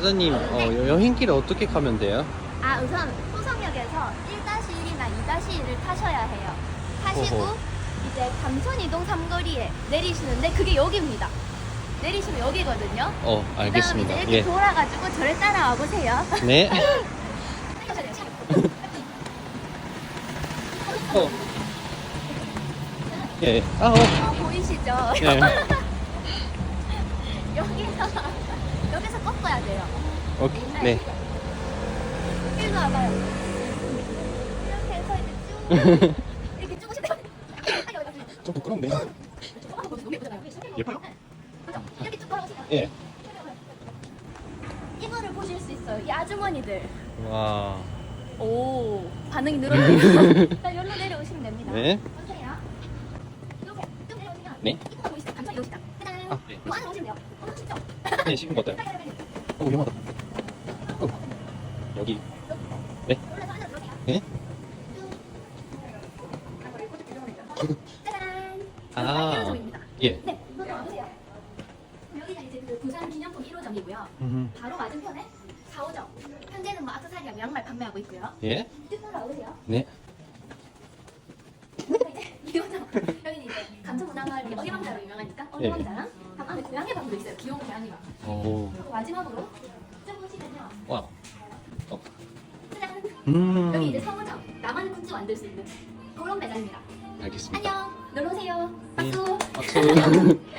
사장님, 어, 여행길을 어떻게 가면 돼요? 아 우선 호성역에서 1-1이나 2-1을 타셔야 해요. 타시고 어허. 이제 감천이동 삼거리에 내리시는데 그게 여기입니다. 내리시면 여기거든요. 어, 그다음 알겠습니다. 이제 이렇게 예. 돌아가지고 저를 따라와 보세요. 네. 어. 예. 아, 어. 어, 보이시죠? 예. 여기서 꺾어야 돼요. 오케이. 네. 일로 와봐요. 이렇게 해서 이제 쭉 이렇게 쭉 오시면 좀 부끄럽네. 예뻐요? 이렇게 쭉 걸어오세요. 예. 이거를 보실 수 있어요. 이 아주머니들. 와. 오 반응이 늘어나요. 일단 여기로 내려오시면 됩니다. 네. 천천히요. 이렇게 쭉 내려오시면 네. 이거 보이시죠? 감천 이동시다. 짜잔. 아, 네. 이 안에 오시면 돼요. 어, 진짜. 네? 빨리 빨리 빨리. 어, 위험하다. 어. 여기. 네. 네. 아. 1호점입니다. 예. 네, 이거 와보세요. 여기가 이제 그 부산 기념품 1호점이고요. 음. 바로 맞은편에 4호점. 현재는 뭐 아트사리하고 양말 판매하고 있고요. 예. 쭉 따라오세요. 네. 이제 2호점. 여기는 이제 감천문화마을 어리왕자로 유명하니까 어리왕자랑 그 안에 고양이 방도 있어요. 귀여운 고양이 방. 오. 그리고 마지막으로 쭉 보시면요. 와. 어. 짜잔. 음. 여기 이제 3호점. 나만의 굿즈 만들 수 있는 그런 매장입니다. 알겠습니다. 안녕. 놀러 오세요. 예. 박수. 박수.